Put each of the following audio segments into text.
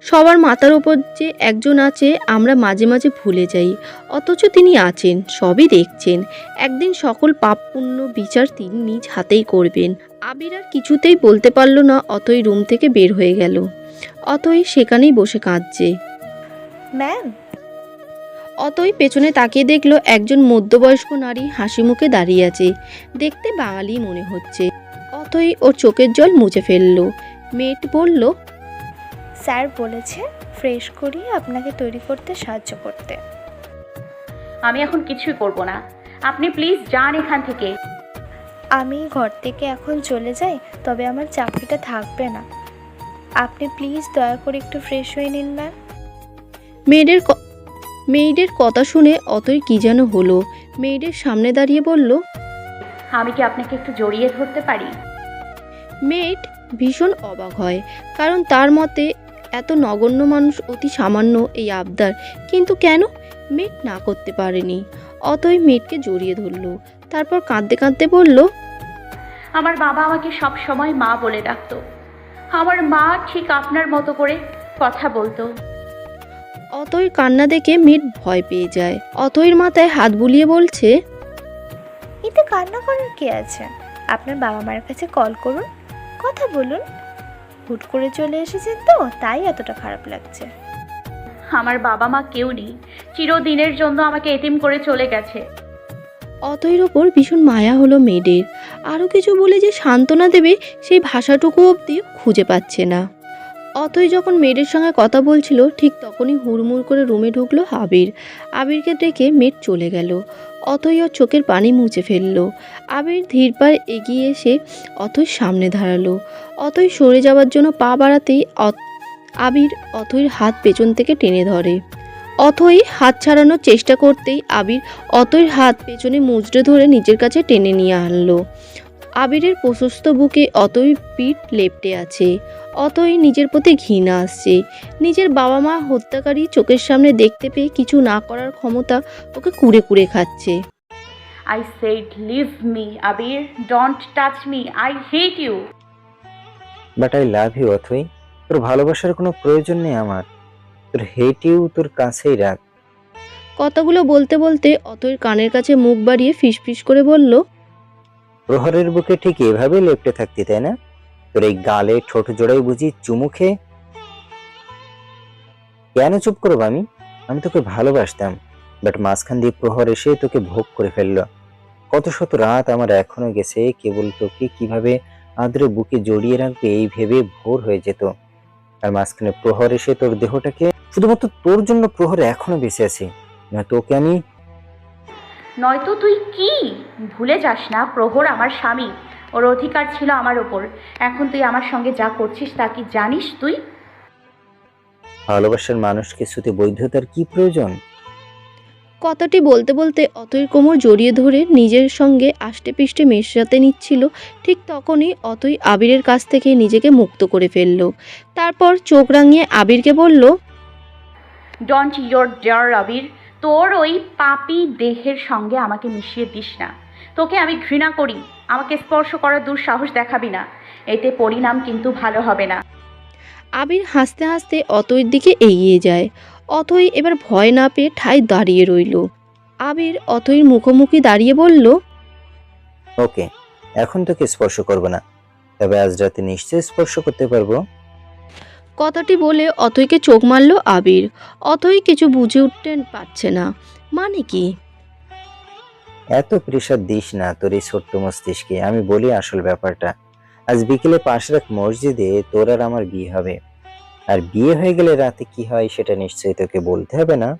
সবার মাথার ওপর যে একজন আছে আমরা মাঝে মাঝে ভুলে যাই। অথচ তিনি আছেন সবই দেখছেন। একদিন সকল পাপ পুণ্য বিচার তিনি নিজ হাতেই করবেন। আবির আর কিছুতেই বলতে পারল না অতই রুম থেকে বের হয়ে গেল। অতই সেখানেই বসে কাঁদছে। ম্যাম? অতই পেছনে তাকিয়ে দেখল একজন মধ্যবয়স্ক নারী হাসি মুখে দাঁড়িয়ে আছে। দেখতে বাঙালি মনে হচ্ছে। অতই ওর চোখের জল মুছে ফেলল। মেয়েট বলল স্যার বলেছে ফ্রেশ করিয়ে আপনাকে তৈরি করতে সাহায্য করতে। আমি এখন কিছুই করব না। আপনি প্লিজ যান এখান থেকে। আমি ঘর থেকে এখন চলে যাই তবে আমার চাকরিটা থাকবে না। আপনি প্লিজ দয়া করে একটু ফ্রেশ হয়ে নিন ম্যাম। মেয়েদের ক- মেয়েদের কথা শুনে অতই কি যেন হলো। মেয়েদের সামনে দাঁড়িয়ে বলল আমি কি আপনাকে একটু জড়িয়ে ধরতে পারি? মেয়েট ভীষণ অবাক হয় কারণ তার মতে এত নগণ্য মানুষ অতি সামান্য এই আবদার। কিন্তু কেন? মেট না করতে পারেনি। অতই মেটকে জড়িয়ে ধরলো। তারপর কাঁদতে কাঁদতে বলল আমার বাবা আমাকে সব সময় মা বলে ডাকতো। আমার মা ঠিক আপনার মতো করে কথা বলতো। অতই কান্না দেখে মেট ভয় পেয়ে যায়। অতইর মাথায় হাত বুলিয়ে বলছে এতে কান্না করার কে আছে? আপনার বাবা মায়ের কাছে কল করুন। কথা বলুন। হুট করে চলে এসেছেন তো তাই এতটা খারাপ লাগছে। আমার বাবা মা কেউ নেই। চিরদিনের জন্য আমাকে এতিম করে চলে গেছে। অতইর ওপর ভীষণ মায়া হলো মেয়েদের। আরও কিছু বলে যে সান্ত্বনা দেবে সেই ভাষাটুকু অবধি খুঁজে পাচ্ছে না। অতই যখন মেয়েদের সঙ্গে কথা বলছিল ঠিক তখনই হুড়মুড় করে রুমে ঢুকলো আবির। আবিরকে ডেকে মেট চলে গেল। অতই ওর চোখের পানি মুছে ফেলল। আবির ধীর পায়ে এগিয়ে এসে অথই সামনে দাঁড়াল। অতই সরে যাওয়ার জন্য পা বাড়াতেই আবির অথইর হাত পেছন থেকে টেনে ধরে। অথই হাত ছাড়ানোর চেষ্টা করতেই আবির অতই হাত পেছনে মুচড়ে ধরে নিজের কাছে টেনে নিয়ে আনলো। আবিরের প্রশস্ত বুকে অতই পিঠ লেপটে আছে অতই নিজের প্রতি ঘৃণা আসছে। নিজের বাবা মা হত্যাকারী চোখের সামনে দেখতে পেয়ে কিছু না করার ক্ষমতা ওকে কুড়ে কুড়ে খাচ্ছে। I said leave me Abir. Don't touch me I hate you but I love you Athoi. তোর ভালোবাসার কোনো প্রয়োজন নেই আমার। তোর হেট ইউ তোর কাছেই রাখ। কথাগুলো বলতে বলতে অতই কানের কাছে মুখ বাড়িয়ে ফিসফিস করে বলল প্রহরের বুকে ঠিক এভাবে লেপটে থাকতি, তাই না? তোর এই গালে ঠোঁট জোড়াই বুঝি চুমু খেয়ে। কেন চুপ করব আমি? আমি তোকে ভালোবাসতাম বাট মাঝখান দিয়ে প্রহর এসে তোকে ভোগ করে ফেলল। কত শত রাত আমার এখনও গেছে, কেবল তোকে কীভাবে আদরে বুকে জড়িয়ে রাখবে এই ভেবে ভোর হয়ে যেত। আর মাঝখানে প্রহর এসে তোর দেহটাকে, শুধুমাত্র তোর জন্য প্রহর এখনও বেঁচে আছে, না তোকে আমি নয়তো তুই কি? ভুলে যাস না প্রহর আমার স্বামী। ওর অধিকার ছিল আমার ওপর এখন তুই আমার সঙ্গে যা করছিস তা কি জানিস তুই? ভালোবাসার মানুষকে শুধু বৈধতার কি প্রয়োজন? কথাটি বলতে বলতে অতই কোমর জড়িয়ে ধরে নিজের সঙ্গে আষ্টে পিষ্টে মেশাতে নিচ্ছিল। ঠিক তখনই অতই আবিরের কাছ থেকে নিজেকে মুক্ত করে ফেলল। তারপর চোখ রাঙিয়ে আবিরকে বলল ডন্ট ইয়োর ডেয়ার আবির। তোর ওই পাপি দেহের সঙ্গে আমাকে মিশিয়ে দিস না। তোকে আমি ঘৃণা করি আমাকে স্পর্শ করার দুঃসাহস দেখাবি না। এতে পরিণাম কিন্তু ভালো হবে না। আবির হাসতে হাসতে অতইর দিকে এগিয়ে যায়। অতই এবার ভয় না পেয়ে ঠায় দাঁড়িয়ে রইল। আবির অতইর মুখোমুখি দাঁড়িয়ে বলল ওকে এখন তোকে স্পর্শ করব না। তবে আজ রাতে নিশ্চয়ই স্পর্শ করতে পারব। কথাটি বলে অতইকে চোখ মারল আবির। অতই কিছু বুঝে উঠতে পারছে না। মানে কি? এত প্রেশার দিস না তোর এই ছোট্ট মস্তিষ্কে আমি বলি আসল ব্যাপারটা। আজ বিকেলে পাশের এক মসজিদে তোর আর আমার বিয়ে হবে। আর বিয়ে হয়ে গেলে রাতে কি হয় সেটা নিশ্চয়ই তোকে বলতে হবে না?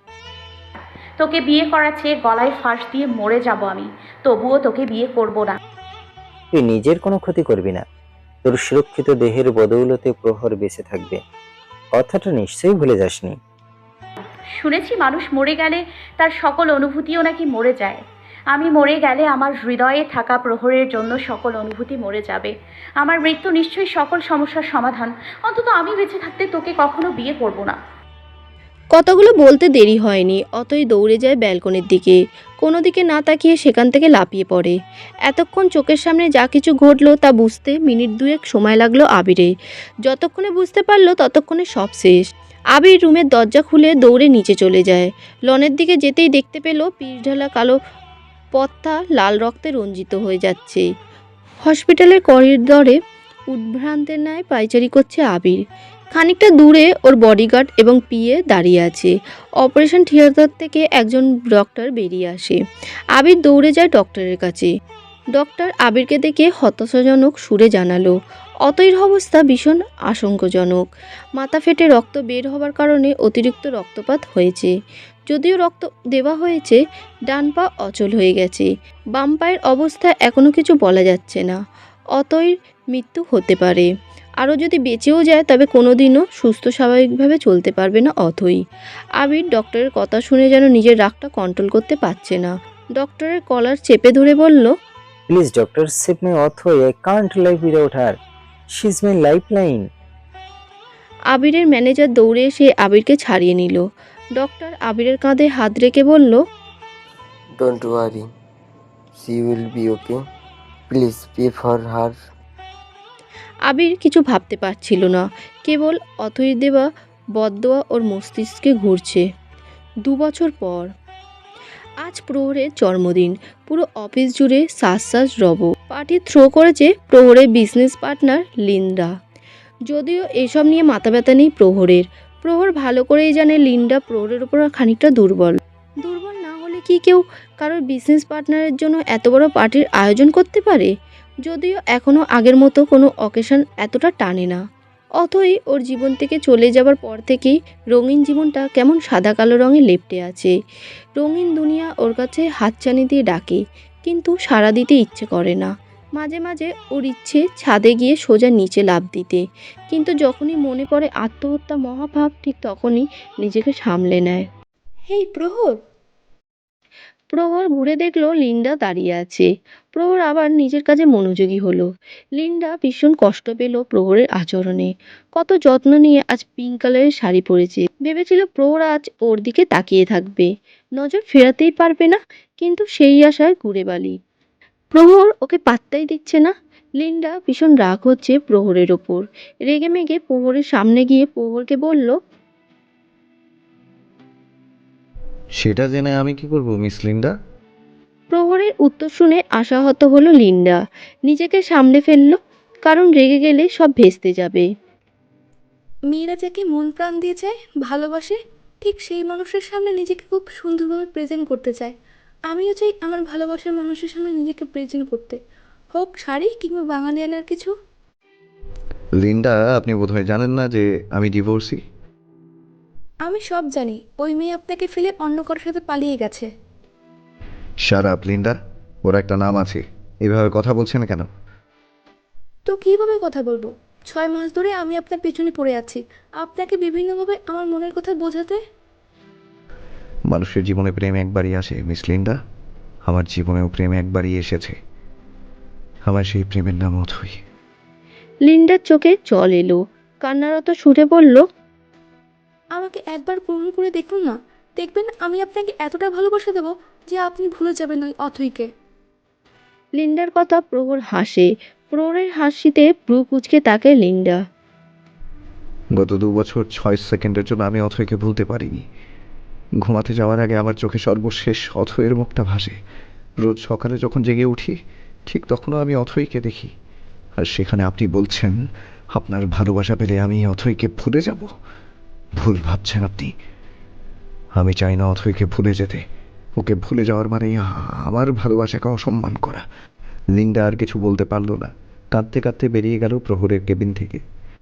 তোকে বিয়ে করার চেয়ে গলায় ফাঁস দিয়ে মরে যাব আমি। তবুও তোকে বিয়ে করব না। তুই নিজের কোনো ক্ষতি করবি না। তোর সুরক্ষিত দেহের বদৌলতে প্রহর বেঁচে থাকবে। কথাটা নিশ্চয়ই ভুলে যাসনি। শুনেছি মানুষ মরে গেলে তার সকল অনুভূতিও নাকি মরে যায়। আমি মরে গেলে আমার হৃদয়ে থাকা প্রহরের জন্য সকল অনুভূতি মরে যাবে। আমার মৃত্যু নিশ্চয়ই সকল সমস্যার সমাধান। অন্তত আমি বেঁচে থাকতে তোকে কখনো বিয়ে করব না। কথাগুলো বলতে দেরি হয়নি, অতই দৌড়ে যায় ব্যালকনির দিকে। কোনো দিকে না তাকিয়ে সেখান থেকে লাপিয়ে পড়ে। এতক্ষণ চোখের সামনে যা কিছু ঘটলো তা বুঝতে মিনিট দুয়েক সময় লাগল আবিরে যতক্ষণে বুঝতে পারল ততক্ষণে সব শেষ। আবির রুমের দরজা খুলে দৌড়ে নিচে চলে যায়। লনের দিকে যেতেই দেখতে পেল পিচ ঢালা কালো পথটা লাল রক্তে রঞ্জিত হয়ে যাচ্ছে। হসপিটালের করিডরে উদ্ভ্রান্তের ন্যায় পাইচারি করছে আবির। খানিকটা দূরে ওর বডিগার্ড এবং পিএ দাঁড়িয়ে আছে। অপারেশন থিয়েটার থেকে একজন ডক্টর বেরিয়ে আসে। আবির দৌড়ে যায় ডক্টরের কাছে। ডক্টর আবিরকে দেখে হতাশাজনক সুরে জানালো অতইর অবস্থা ভীষণ আশঙ্কাজনক। মাথা ফেটে রক্ত বের হবার কারণে অতিরিক্ত রক্তপাত হয়েছে। যদিও রক্ত দেওয়া হয়েছে, ডান পা অচল হয়ে গেছে। বাম পায়ের অবস্থা এখনও কিছু বলা যাচ্ছে না। অতইর মৃত্যু হতে পারে। আরও যদি বেঁচেও যায় তবে কোনোদিনও সুস্থ স্বাভাবিকভাবে চলতে পারবে না অথই। আবির ডক্টরের কথা শুনে যেন নিজের রাগটা কন্ট্রোল করতে পারছে না। ডক্টরের কলার চেপে ধরে বলল please doctor save my Athoi I can't live without her she is my life line আবিরের ম্যানেজার দৌড়ে এসে আবিরকে ছাড়িয়ে নিল। ডক্টর আবিরের কাঁধে হাত রেখে বলল Don't worry, she will be okay please pray for her. Abir কিছু ভাবতে পারছিল না। কেবল অথই দেওয়া বদদোয়া ওর মস্তিষ্কে ঘুরছে। দু বছর পর। আজ প্রহরের জন্মদিন। পুরো অফিস জুড়ে শ্বাস শ্বাস রব। পার্টি থ্রো করেছে প্রহরের বিজনেস পার্টনার লিন্ডা। যদিও এসব নিয়ে মাথা ব্যথা নেই প্রহরের। প্রহর ভালো করেই জানে লিন্ডা প্রহরের ওপর খানিকটা দুর্বল। দুর্বল না হলে কি কেউ কারোর বিজনেস পার্টনারের জন্য এত বড় পার্টির আয়োজন করতে পারে? যদিও এখনও আগের মতো কোনো অকেশন এতটা টানে না। অথই ওর জীবন থেকে চলে যাবার পর থেকেই রঙিন জীবনটা কেমন সাদা কালো রঙে লেপটে আছে। রঙিন দুনিয়া ওর কাছে হাতছানি দিয়ে ডাকে, কিন্তু সাড়া দিতে ইচ্ছে করে না। মাঝে মাঝে ওর ইচ্ছে ছাদে গিয়ে সোজা নিচে লাভ দিতে, কিন্তু যখনই মনে পড়ে আত্মহত্যা মহাভাব ঠিক তখনই নিজেকে সামলে নেয়। হেই, প্রহর! প্রহর ঘুরে দেখল লিন্ডা দাঁড়িয়ে আছে। প্রহর আবার নিজের কাজে মনোযোগী হলো। লিন্ডা ভীষণ কষ্ট পেল প্রহরের আচরণে। কত যত্ন নিয়ে আজ পিঙ্ক কালারের শাড়ি পরেছে। ভেবেছিল প্রহর আজ ওর দিকে তাকিয়ে থাকবে। নজর ফেরাতেই পারবে না, কিন্তু সেই আশায় ঘুরে বালি। প্রহর ওকে পাত্তাই দিচ্ছে না। লিন্ডা ভীষণ রাগ হচ্ছে প্রহরের ওপর। রেগে মেগে প্রহরের সামনে গিয়ে প্রহরকে বলল সেটা জেনে আমি কি করব মিস লিন্ডা? প্রহরের উত্তর শুনে আশাহত হলো লিন্ডা। নিজেকে সামলে ফেলল কারণ রেগে গেলে সব ভেস্তে যাবে। মেয়েরা যাকে মন প্রাণ দিয়ে চায় ভালোবাসে ঠিক সেই মানুষের সামনে নিজেকে খুব সুন্দরভাবে প্রেজেন্ট করতে চায়। আমিও চাই আমার ভালোবাসার মানুষের সামনে নিজেকে প্রেজেন্ট করতে। হোক শাড়ি কিংবা বাঙালিয়ানার কিছু। লিন্ডা আপনি বোধহয় জানেন না যে আমি ডিভোর্সি আমি সব জানি। ওই মেয়ে আপনাকে ফেলে অন্য কারোর সাথে পালিয়ে গেছে। সারাপ লিন্ডা ওর একটা নাম আছে। এভাবে কথা বলছে না কেন? তো কীভাবে কথা বলব? ছয় মাস ধরে আমি আপনার পেছনে পড়ে আছি। আপনাকে বিভিন্নভাবে আমার মনের কথা বোঝাতে? মানুষের জীবনে প্রেম একবারই আসে মিস লিন্ডা আমার জীবনেও প্রেম একবারই এসেছে। আমার সেই প্রেমের নাম অথই। লিন্ডার চোখে জল এলো। কান্নারত সুরে বলল আমাকে একবার গ্রহণ করে দেখুন না। দেখবেন আমি আপনাকে এতটা ভালোবাসা দেবো যে আপনি ভুলে যাবেন ওই অথইকে। লিন্ডার কথা প্রহর হাসে। প্রহরের হাসিতে ভ্রু কুচকে তাকে লিন্ডা। গত দু বছর ছয় সেকেন্ডের জন্য আমি অথইকে ভুলতে পারিনি। ঘুমাতে যাওয়ার আগে আমার চোখে সর্বশেষ অথয়ের মুখটা ভাসে। রোজ সকালে যখন জেগে উঠি ঠিক তখনও আমি অথইকে দেখি। আর সেখানে আপনি বলছেন আপনার ভালোবাসা পেলে আমি অথইকে ভুলে যাব। ভুল ভাবছেন আপনি। আমি চাই না অথৈকে ভুলে যেতে। ওকে ভুলে যাওয়ার মানে আমার ভালোবাসাকে অসম্মান করা। লিন্ডা আর কিছু বলতে পারল না। কাঁদতে কাঁদতে বেরিয়ে গেল প্রহরের কেবিন থেকে।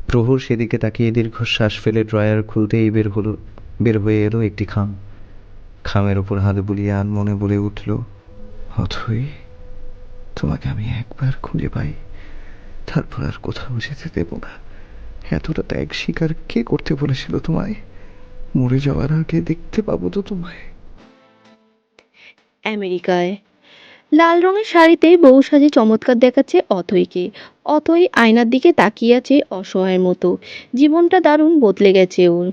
প্রহর সেদিকে তাকিয়ে দীর্ঘশ্বাস ফেলে ড্রয়ার খুলতেই বের হলো, বের হয়ে এলো একটি খাম। খামের ওপর হাত বুলিয়ে আনমনে বলে উঠল, অথই, তোমাকে আমি একবার খুঁজে পাই। তারপর আর কোথাও যেতে দেব না। এতটা ত্যাগ স্বীকার কে করতে বলেছিল তোমায়? মরে যাওয়ার আগে দেখতে পাবো তো তোমায়। আমেরিকায়। লাল রঙের শাড়িতে বউ সাজে চমৎকার দেখাচ্ছে অথইকে। অথই আয়নার দিকে তাকিয়ে আছে অসহায়ের মতো। জীবনটা দারুণ বদলে গেছে ওর।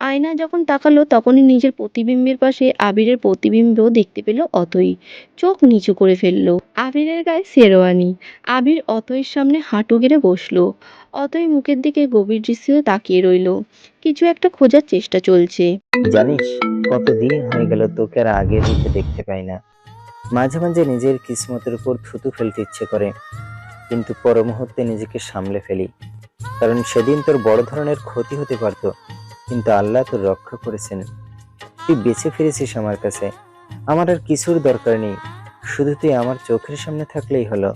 আয়না যখন তাকালো, তখনই নিজের প্রতিবিম্বের পাশে আবিরের প্রতিবিম্ব দেখতে পেল অতই চোখ নিচু করে ফেলল। আবিরের গায়ে শেরওয়ানি। আবির অতইয়ের সামনে হাঁটু গেড়ে বসল। অতই মুখের দিকে গভীর দৃষ্টিতে তাকিয়ে রইল। কিছু একটা খোঁজার চেষ্টা চলছে। জানিস, কতদিন হয়ে গেল তোকে আর আগের রূপে দেখতে পাই না। মাঝে মাঝে নিজের কিসমতের উপর থুতু ফেলতে ইচ্ছে করে। কিন্তু পর মুহূর্তে নিজেকে সামলে ফেলি। কারণ সেদিন তোর বড় ধরনের ক্ষতি হতে পারতো। কিন্তু আল্লাহ তোর রক্ষা করেছেন। তুই বেঁচে ফিরেছিস আমার কাছে। আমার আর কিছুর দরকার নেই। শুধু তুই আমার চোখের সামনে থাকলেই হলো।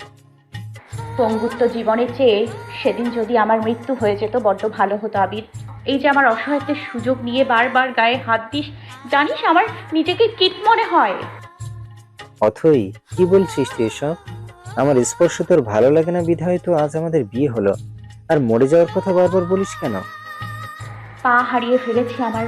পঙ্গুত্ব জীবনের চেয়ে সেদিন যদি আমার মৃত্যু হয়ে যেত বড্ড ভালো হতো আবির। এই যে আমার অসহায়ত্বের সুযোগ নিয়ে বারবার গায়ে হাত দিস জানিস আমার নিজেকে কিট মনে হয়। অথই কি বলছিস তুই এসব? আমার স্পর্শ তোর ভালো লাগে না বিধায় তো আজ আমাদের বিয়ে হলো। আর মরে যাওয়ার কথা বারবার বলিস কেন? পা হারিয়ে ফেলেছি আমার।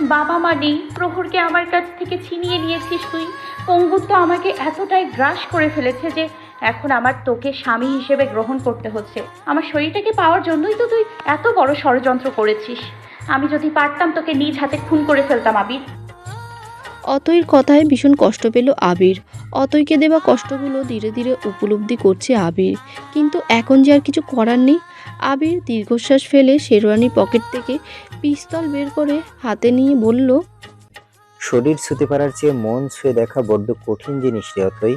বাবা মা নেই প্রহরকে আমার কাছ থেকে ছিনিয়ে নিয়েছিস তুই। পঙ্গুত্ব আমাকে এতটাই গ্রাস করে ফেলেছে যে এখন আমার তোকে স্বামী হিসেবে গ্রহণ করতে হচ্ছে। আমার শরীরটাকে পাওয়ার জন্যই তো তুই এত বড় ষড়যন্ত্র করেছিস। আমি যদি পারতাম তোকে নিজ হাতে খুন করে ফেলতাম আবির। অতইর কথায় ভীষণ কষ্ট পেল আবির। অতইকে দেওয়া কষ্টগুলো ধীরে ধীরে উপলব্ধি করছে আবির। কিন্তু এখন যে আর কিছু করার নেই আবির দীর্ঘশ্বাস ফেলে শেরওয়ানি পকেট থেকে পিস্তল বের করে হাতে নিয়ে বলল শরীর ছুতে পারার চেয়ে মন ছুঁয়ে দেখা বড্ড কঠিন জিনিস রে অথই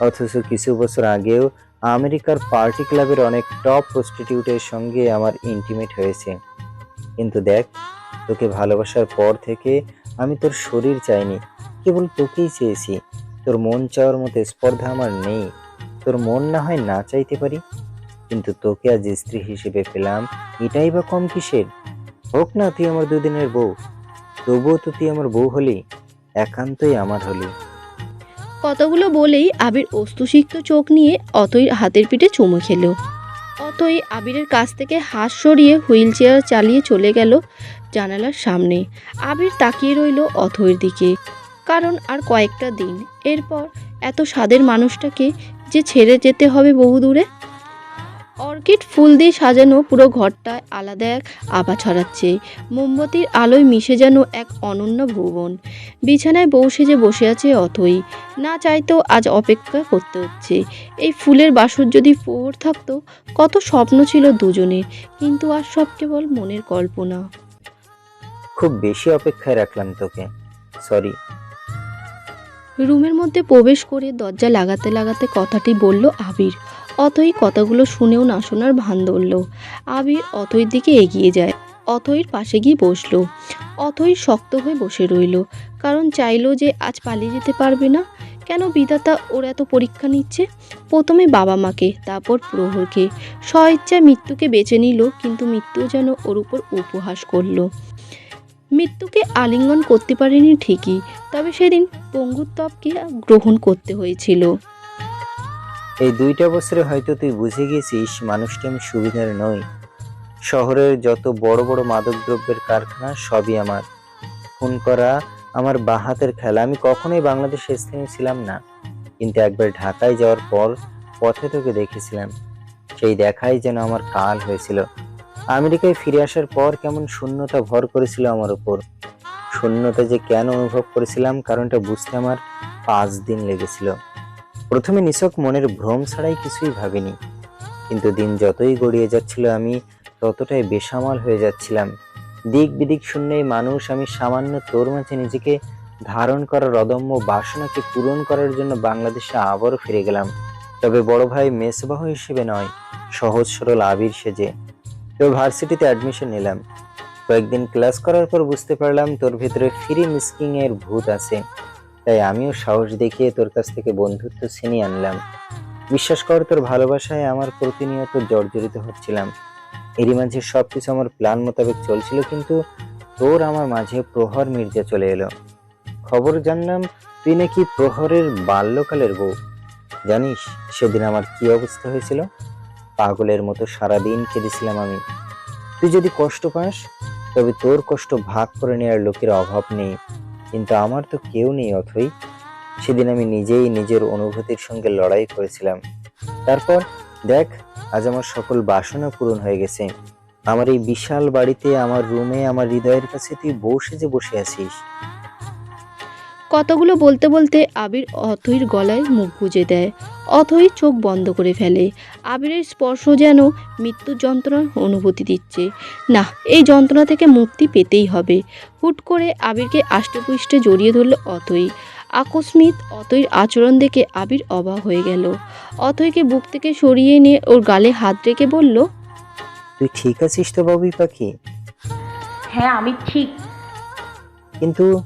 অথচ কিছু বছর আগেও আমেরিকার পার্টি ক্লাবের অনেক টপ প্রস্টিটিউটের সঙ্গে আমার ইন্টিমেট হয়েছে। কিন্তু দেখ, তোকে ভালোবাসার পর থেকে আমি তোর শরীর চাইনি, কেবল তোকেই চেয়েছি। তোর মন চাওয়ার মতো স্পর্ধা আমার নেই। তোর মন না হয় না চাইতে পারি। কিন্তু তোকে আজ স্ত্রী হিসেবে পেলাম, এটাই বা কম কিসের? হোক না তুই আমার দুদিনের বউ, তবুও তো তুই আমার বউ হলি, একান্তই আমার হলি। কতগুলো বলেই আবির অস্তুসিক্ত চোখ নিয়ে অতইর হাতের পিঠে চুমু খেল। অতই আবিরের কাছ থেকে হাত সরিয়ে হুইল চেয়ার চালিয়ে চলে গেল জানালার সামনে। আবির তাকিয়ে রইল অথইর দিকে। কারণ আর কয়েকটা দিন। এরপর এত স্বাদের মানুষটাকে যে ছেড়ে যেতে হবে বহু দূরে অর্কিড ফুল দিয়ে সাজানো পুরো ঘরটায় আলাদা এক আভা ছড়াচ্ছে। মোমবাতির আলোয় মিশে যেন এক অনন্য ভুবন। বিছানায় বউ সেজে বসে আছে অথই। না চাইতেও আজ অপেক্ষা করতে হচ্ছে। এই ফুলের বাসর যদি ফোর থাকতো কত স্বপ্ন ছিল দুজনের। কিন্তু আর সব কেবল মনের কল্পনা। খুব বেশি অপেক্ষায় রাখলাম তোকে। সরি রুমের মধ্যে প্রবেশ করে দরজা লাগাতে লাগাতে কথাটি বলল আবির। অথই কথাগুলো শুনেও না শোনার ভান ধরল। আবির অথইর দিকে এগিয়ে যায় অথইর পাশে গিয়ে বসল। অথই শক্ত হয়ে বসে রইল, কারণ চাইলো যে আজ পালিয়ে যেতে পারবে না। কেন বিধাতা ওর এত পরীক্ষা নিচ্ছে? প্রথমে বাবা মাকে, তারপর প্রহরকে। স্বইচ্ছায় মৃত্যুকে বেছে নিল, কিন্তু মৃত্যু যেন ওর উপর উপহাস করল। মৃত্যুকে আলিঙ্গন করতে পারেনি ঠিকই, তবে সেদিন পঙ্গুত্বকে গ্রহণ করতে হয়েছিল। এই দুইটা বছরে হয়তো তুই বুঝে গেছিস মানুষটা আমি সুবিধার নই। শহরের যত বড় বড় মাদকদ্রব্যের কারখানা সবই আমার। খুন করা আমার বাহাতের খেলা। আমি কখনোই বাংলাদেশে স্থানীয় ছিলাম না। কিন্তু একবার ঢাকায় যাওয়ার পর পথে তোকে দেখেছিলাম। সেই দেখাই যেন আমার কাল হয়েছিল। আমেরিকায় ফিরে আসার পর কেমন শূন্যতা ভর করেছিল আমার উপর। শূন্যতা যে কেন অনুভব করেছিলাম কারণটা বুঝতে আমার পাঁচ দিন লেগেছিল। প্রথমে নিছক মনের ভ্রম ছাড়াই কিছুই ভাবিনি। কিন্তু দিন যতই গড়িয়ে যাচ্ছিল আমি, ততটাই বেসামাল হয়ে যাচ্ছিলাম। দিক বিদিক শূন্য মানুষ, আমি সামান্য তোর মাঝে নিজেকে ধারণ করার অদম্য বাসনাকে পূরণ করার জন্য বাংলাদেশে আবারও ফিরে গেলাম। তবে বড় ভাই মেসবাহ হিসেবে নয়, সহজ সরল আবির সেজে তোর ভার্সিটিতে অ্যাডমিশন নিলাম। কয়েকদিন ক্লাস করার পর বুঝতে পারলাম তোর ভেতরে ফ্রি এর ভূত আছে। তাই আমিও সাহস দেখিয়ে তোর কাছ থেকে বন্ধুত্ব ছিনিয়ে আনলাম। বিশ্বাস কর, তোর ভালোবাসায় আমার প্রতিনিয়ত জর্জরিত হচ্ছিলাম। এরই মাঝে সবকিছু আমার প্ল্যান মোতাবেক চলছিল, কিন্তু তোর আমার মাঝে প্রহর মির্জা চলে এলো। খবর জানলাম, তুই নাকি প্রহরের বাল্যকালের বউ। জানিস, সেদিন আমার কি অবস্থা হয়েছিল? পাগলের মতো সারাদিন কেঁদেছিলাম আমি। তুই যদি কষ্ট পাস, তবে তোর কষ্ট ভাগ করে নেওয়ার লোকের অভাব নেই। কিন্তু আমার তো কেউ নেই অথই। সেদিন আমি নিজেই নিজের অনুভূতির সঙ্গে লড়াই করেছিলাম। তারপর দেখ, আজ আমার সকল বাসনা পূরণ হয়ে গেছে। আমার এই বিশাল বাড়িতে, আমার রুমে, আমার হৃদয়ের কাছে তুই বসে যে বসে আছিস। কতগুলো বলতে বলতে আবির অথইর গলায় মুখ গুজে দেয়। অথই চোখ বন্ধ করে ফেলে। আবিরের স্পর্শ যেন মৃত্যুর যন্ত্রণার অনুভূতি দিচ্ছে। না এই যন্ত্রণা থেকে মুক্তি পেতেই হবে। হুট করে আবিরকে আষ্টেপুষ্টে জড়িয়ে ধরল অথই। আকস্মিক অথইর আচরণ দেখে আবির অবাক হয়ে গেল। অথইকে বুক থেকে সরিয়ে নিয়ে ওর গালে হাত রেখে বলল তুই ঠিক আছিস তো বাবুই পাখি? হ্যাঁ আমি ঠিক। কিন্তু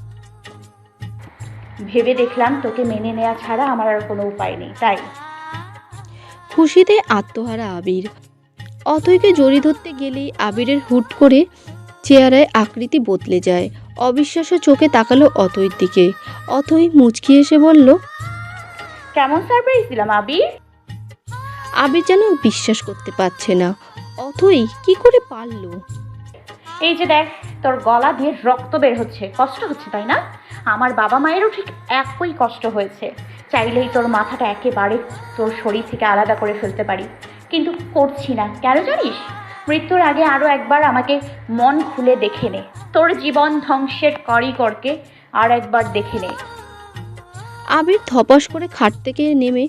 ভেবে দেখলাম তোকে মেনে নেওয়া ছাড়া আমার আর কোনো উপায় নেই তাই। খুশিতে আত্মহারা আবির। অথইকে জড়িয়ে ধরতে গেলেই আবিরের হুট করে চেহারায় আকৃতি বদলে যায়। অবিশ্বাস্য চোখে তাকালো অথইর দিকে। অতই মুচকি এসে বলল কেমন সারপ্রাইজ দিলাম আবির? আবির যেন বিশ্বাস করতে পারছে না। অথই কি করে পারল? এই যে দেখ তোর গলা দিয়ে রক্ত বের হচ্ছে। কষ্ট হচ্ছে তাই না? আমার বাবা মায়েরও ঠিক একই কষ্ট হয়েছে। চাইলেই তোর মাথাটা একেবারে তোর শরীর থেকে আলাদা করে ফেলতে পারি। কিন্তু করছি না, কেন জানিস? মৃত্যুর আগে আরও একবার আমাকে মন খুলে দেখে নে। তোর জীবন ধ্বংসের করিকরকে আর একবার দেখে নে। আবির ধপাস করে খাট থেকে নেমে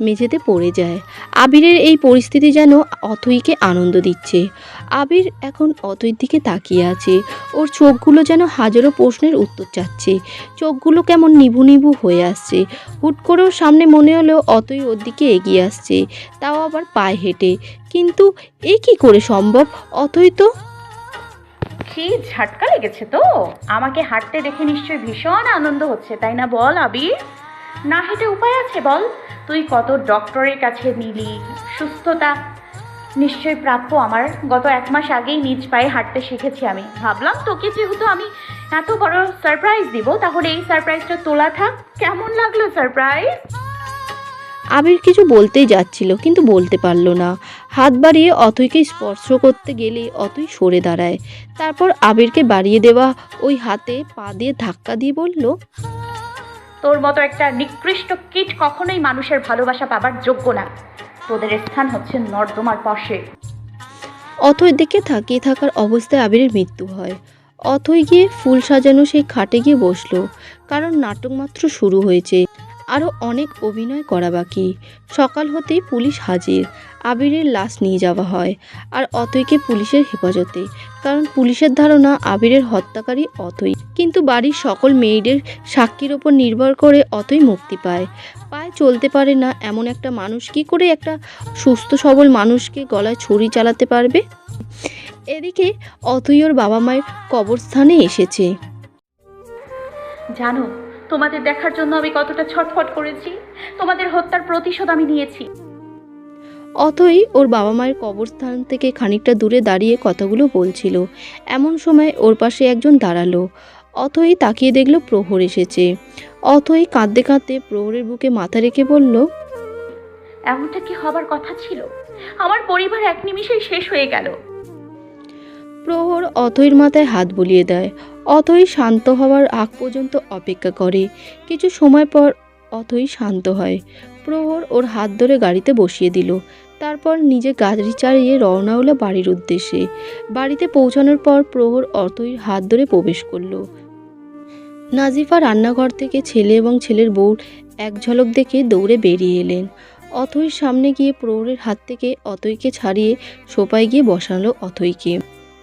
মেঝেতে পড়ে যায়। আবিরের এই পরিস্থিতি যেন অথইকে আনন্দ দিচ্ছে। আবির এখন অথইর দিকে তাকিয়ে আছে। ওর চোখগুলো যেন হাজারো প্রশ্নের উত্তর চাচ্ছে। চোখগুলো কেমন নিভু নিভু হয়ে আসছে। হুট করেও সামনে মনে হলো অতই ওর দিকে এগিয়ে আসছে। তাও আবার পায়ে হেঁটে। কিন্তু এ কি করে সম্ভব? অথই তো কি ঝাটকা লেগেছে তো? আমাকে হাঁটতে দেখে নিশ্চয়ই ভীষণ আনন্দ হচ্ছে, তাই না বল আবির? না হেঁটে উপায় আছে বল? তুই কত ডক্টরের কাছে নিলি? সুস্থতা নিশ্চয়ই প্রাপ্য আমার। গত এক মাস আগেই নিজ পায়ে হাঁটতে শিখেছি আমি। ভাবলাম তোকে যেহেতু আমি এত বড় সারপ্রাইজ দিব, তাহলে এই সারপ্রাইজটা তোলা থাক। কেমন লাগল সারপ্রাইজ আবির কিছু বলতেই যাচ্ছিল, কিন্তু বলতে পারল না। হাত বাড়িয়ে অথইকে স্পর্শ করতে গেলে অতই সরে দাঁড়ায়। তারপর আবিরকে বাড়িয়ে দেওয়া ওই হাতে পা দিয়ে ধাক্কা দিয়ে বলল তোর মতো একটা নিকৃষ্ট কীট কখনোই মানুষের ভালোবাসা পাবার যোগ্য না। তোদের স্থান হচ্ছে নর্দমার পাশে। অথই দিকে তাকিয়ে থাকার অবস্থায় আবিরের মৃত্যু হয়। অথই গিয়ে ফুল সাজানো সেই খাটে গিয়ে বসল, কারণ নাটক মাত্র শুরু হয়েছে। আরও অনেক অভিনয় করা বাকি। সকাল হতেই পুলিশ হাজির। আবিরের লাশ নিয়ে যাওয়া হয়, আর অতইকে পুলিশের হেফাজতে। কারণ পুলিশের ধারণা আবিরের হত্যাকারী অতই। কিন্তু বাড়ির সকল মেয়েদের সাক্ষীর ওপর নির্ভর করে অতই মুক্তি পায়। পায়ে চলতে পারে না এমন একটা মানুষ, কি করে একটা সুস্থ সবল মানুষকে গলায় ছুরি চালাতে পারবে? এদিকে অতই ওর বাবা মায়ের কবরস্থানে এসেছে। জানো, তোমাদের দেখার জন্য আমি কতটা ছটফট করেছি। তোমাদের হত্যার প্রতিশোধ আমি নিয়েছি। অতই ওর বাবা মায়ের কবরস্থান থেকে খানিকটা দূরে দাঁড়িয়ে কথাগুলো বলছিল। এমন সময় ওর পাশে একজন দাঁড়াল। অথই তাকিয়ে দেখল প্রহর এসেছে। অথই কাঁদতে কাঁদতে প্রহরের বুকে মাথা রেখে বলল এমনটা কি হবার কথা ছিল? আমার পরিবার এক নিমিষেই শেষ হয়ে গেল। প্রহর অথইর মাথায় হাত বুলিয়ে দেয়। অথই শান্ত হওয়ার আগ পর্যন্ত অপেক্ষা করে। কিছু সময় পর অথই শান্ত হয়। প্রহর ওর হাত ধরে গাড়িতে বসিয়ে দিল। তারপর নিজে গাড়ি চালিয়ে রওনা হলো বাড়ির উদ্দেশ্যে। বাড়িতে পৌঁছানোর পর প্রহর অথইর হাত ধরে প্রবেশ করল। নাজিফা রান্নাঘর থেকে ছেলে এবং ছেলের বউ এক ঝলক দেখে দৌড়ে বেরিয়ে এলেন। অথইর সামনে গিয়ে প্রহরের হাত থেকে অথইকে ছাড়িয়ে সোপায় গিয়ে বসালো অথৈকে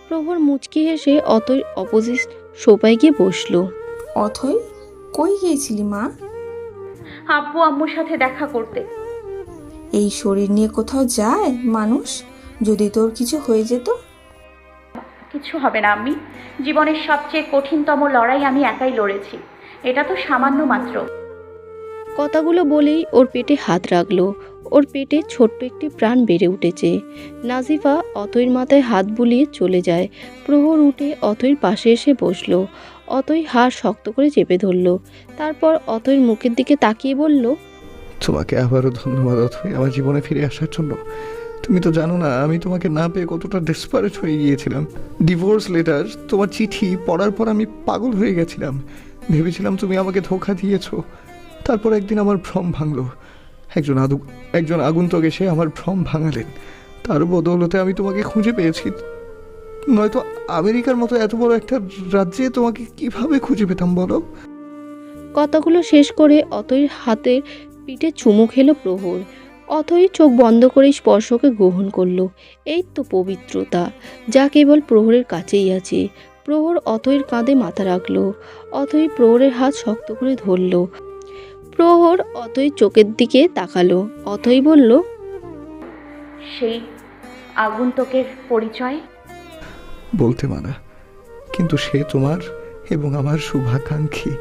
প্রহর মুচকি হেসে অতই অপোজিট সোপায় গিয়ে বসল। অথই কই গিয়েছিলি মা? আব্বু আম্মুর সাথে দেখা করতে। এই শরীর নিয়ে কোথাও যায় মানুষ? যদি তোর কিছু হয়ে যেত? কিছু হবে না আমি জীবনের সবচেয়ে কঠিনতম লড়াই আমি একাই লড়েছি। এটা তো সামান্য মাত্র। কথাগুলো বলেই ওর পেটে হাত রাখল। ওর পেটে ছোট্ট একটি প্রাণ বেড়ে উঠেছে। নাজিফা অতইর মাথায় হাত বুলিয়ে চলে যায়। প্রহর উঠে অতইর পাশে এসে বসল। অতই হাড় শক্ত করে চেপে ধরলো। তারপর অতইর মুখের দিকে তাকিয়ে বলল, তোমাকে আবারও ধন্যবাদ অথই আমার জীবনে ফিরে আসার জন্য। তুমি তো জানো না, আমি তোমাকে না পেয়ে কতটা ডেসপারেট হয়ে গিয়েছিলাম। ডিভোর্স লেটার তোমার চিঠি পড়ার পর আমি পাগল হয়ে গেছিলাম। ভেবেছিলাম তুমি আমাকে ধোকা দিয়েছ। তারপর একদিন আমার ভ্রম ভাঙল। একজন আদু, একজন আগন্তুক এসে আমার ভ্রম ভাঙালেন। তার বদৌলতে আমি তোমাকে খুঁজে পেয়েছি। নয়তো আমেরিকার মতো এত বড় একটা রাজ্যে তোমাকে কীভাবে খুঁজে পেতাম বলো? কথাগুলো শেষ করে অতই হাতের পিঠে চুমু খেলো প্রহর। অথই চোখ বন্ধ করে স্পর্শকে গ্রহণ করল। এই তো পবিত্রতা যা কেবল প্রহরের কাছেই আছে। প্রহর অথইর কাঁধে মাথা রাখল অথই প্রহরের হাত শক্ত করে ধরলো। প্রহর অথই চোখের দিকে তাকালো অথই বলল সেই আগন্তুকের পরিচয়? বলতে মানা। কিন্তু সে তোমার এবং আমার শুভাকাঙ্ক্ষী।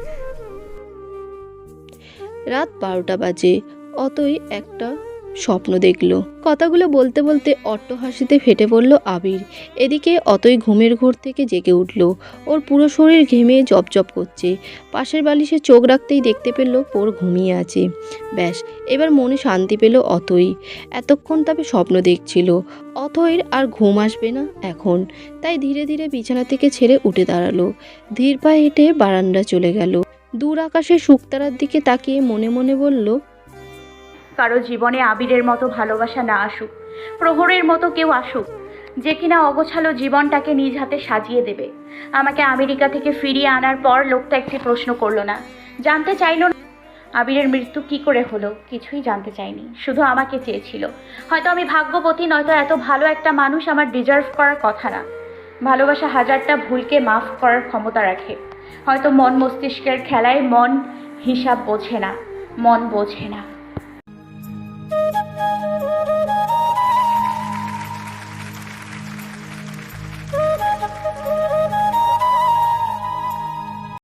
রাত বারোটা বাজে অতই একটা স্বপ্ন দেখল। কথাগুলো বলতে বলতে অট্ট হাসিতে ফেটে পড়ল আবির। এদিকে অতই ঘুমের ঘোর থেকে জেগে উঠল। ওর পুরো শরীর ঘেমে জপজপ করছে। পাশের বালিশে চোখ রাখতেই দেখতে পেল পোর ঘুমিয়ে আছে। ব্যাস, এবার মনে শান্তি পেল অতই। এতক্ষণ তবে স্বপ্ন দেখছিল। অথইর আর ঘুম আসবে না এখন। তাই ধীরে ধীরে বিছানা থেকে ছেড়ে উঠে দাঁড়াল। ধীর পায়ে হেঁটে বারান্দা চলে গেল। দূর আকাশে শুকতারার দিকে তাকিয়ে মনে মনে বলল কারও জীবনে আবিরের মতো ভালোবাসা না আসুক, প্রহরের মতো কেউ আসুক, যে কিনা অগোছালো জীবনটাকে নিজ হাতে সাজিয়ে দেবে। আমাকে আমেরিকা থেকে ফিরিয়ে আনার পর লোকটা একটি প্রশ্ন করল না। জানতে চাইলো না। আবিরের মৃত্যু কি করে হলো কিছুই জানতে চাইনি। শুধু আমাকে চেয়েছিল। হয়তো আমি ভাগ্যবতী, নয়তো এত ভালো একটা মানুষ আমার ডিজার্ভ করার কথা না। ভালোবাসা হাজারটা ভুলকে মাফ করার ক্ষমতা রাখে। হয়তো মন মস্তিষ্কের খেলায় মন হিসাব বোঝে না। মন বোঝে না।